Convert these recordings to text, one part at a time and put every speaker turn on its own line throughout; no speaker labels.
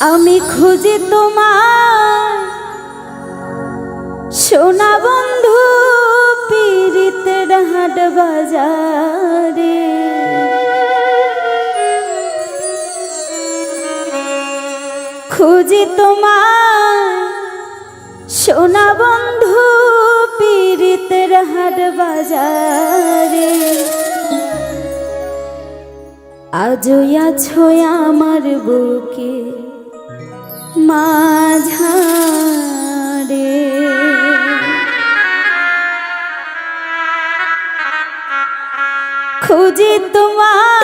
আমি খুঁজি তোমার সোনা বন্ধু, পীড়িতের হাট বাজারে। খুঁজি তোমার সোনা বন্ধু, পীড়িতের হাট বাজারে। আজও আছো আমার বুকে। মাঝারে। খুঁজি তোমায়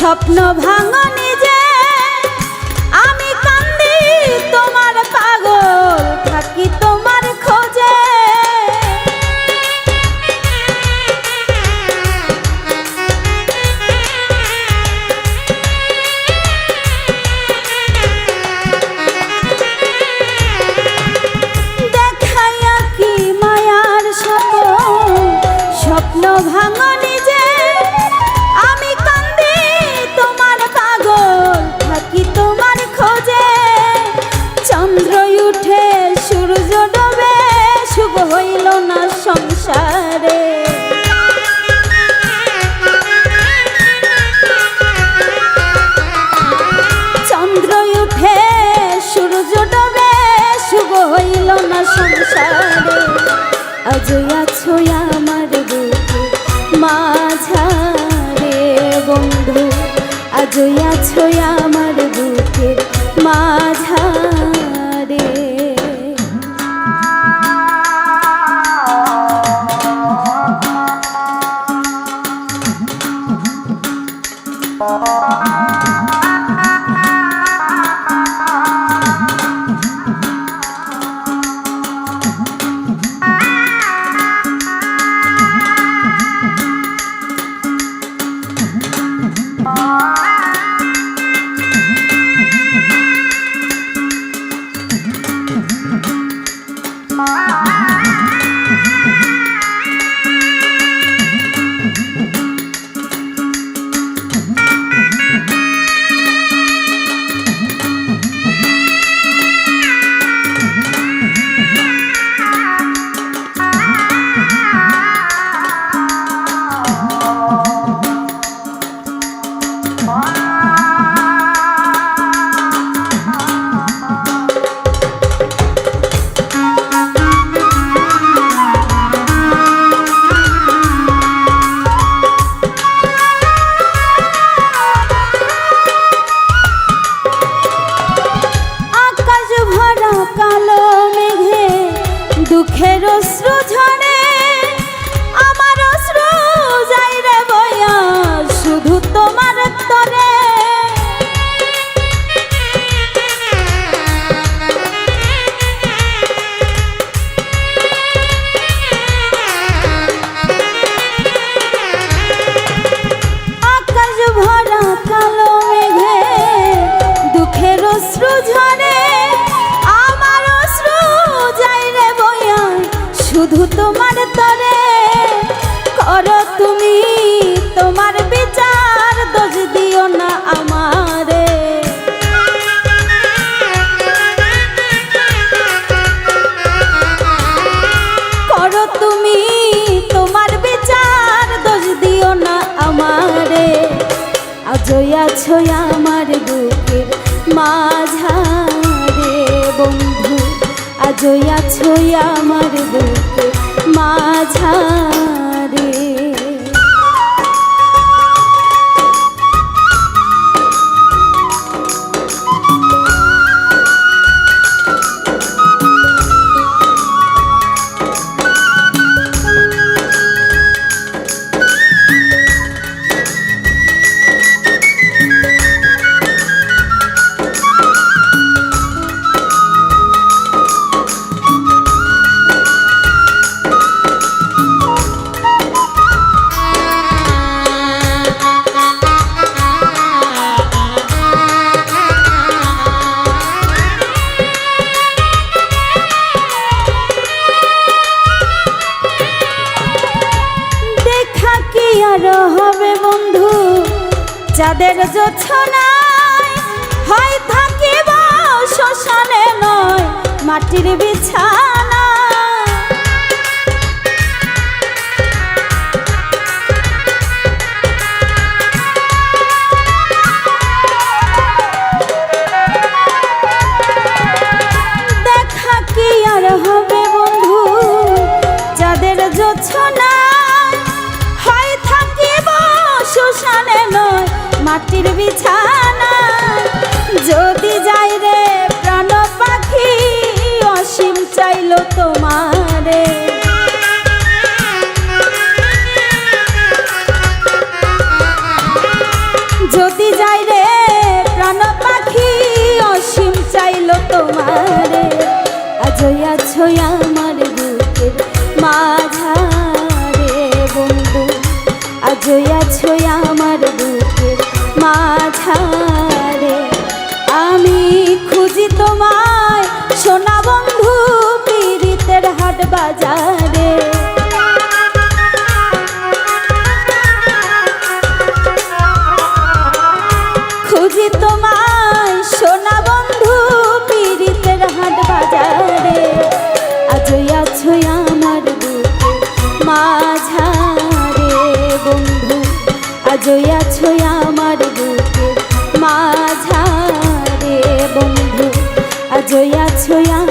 স্বপ্ন ভাঙনি আজ আছো আমার বুকে আমার বুকে মাঝারে বন্ধু আজ আছো আমার বুকে মাঝা মাটির বিছা আমারে আজয়া ছয়া আজয়া ছয়া